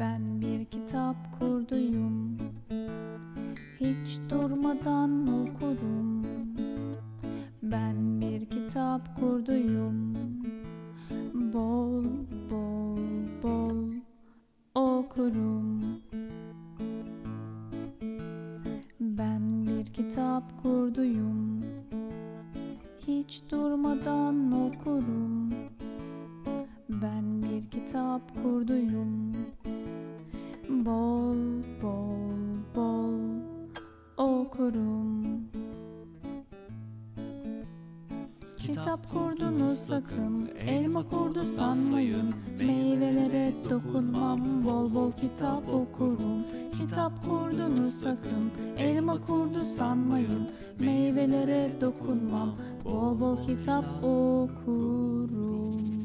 Ben bir kitap kurduyum. Hiç durmadan okurum. Ben bir kitap kurduyum. Bol bol bol okurum. Ben bir kitap kurduyum. Hiç durmadan okurum. Ben bir kitap kurduyum. Bol bol bol okurum. Kitap kurdunuz sakın Elma kurdu sanmayın. Meyvelere dokunmam. Bol bol kitap okurum. Kitap kurdunuz sakın Elma kurdu sanmayın. Meyvelere dokunmam Bol bol kitap okurum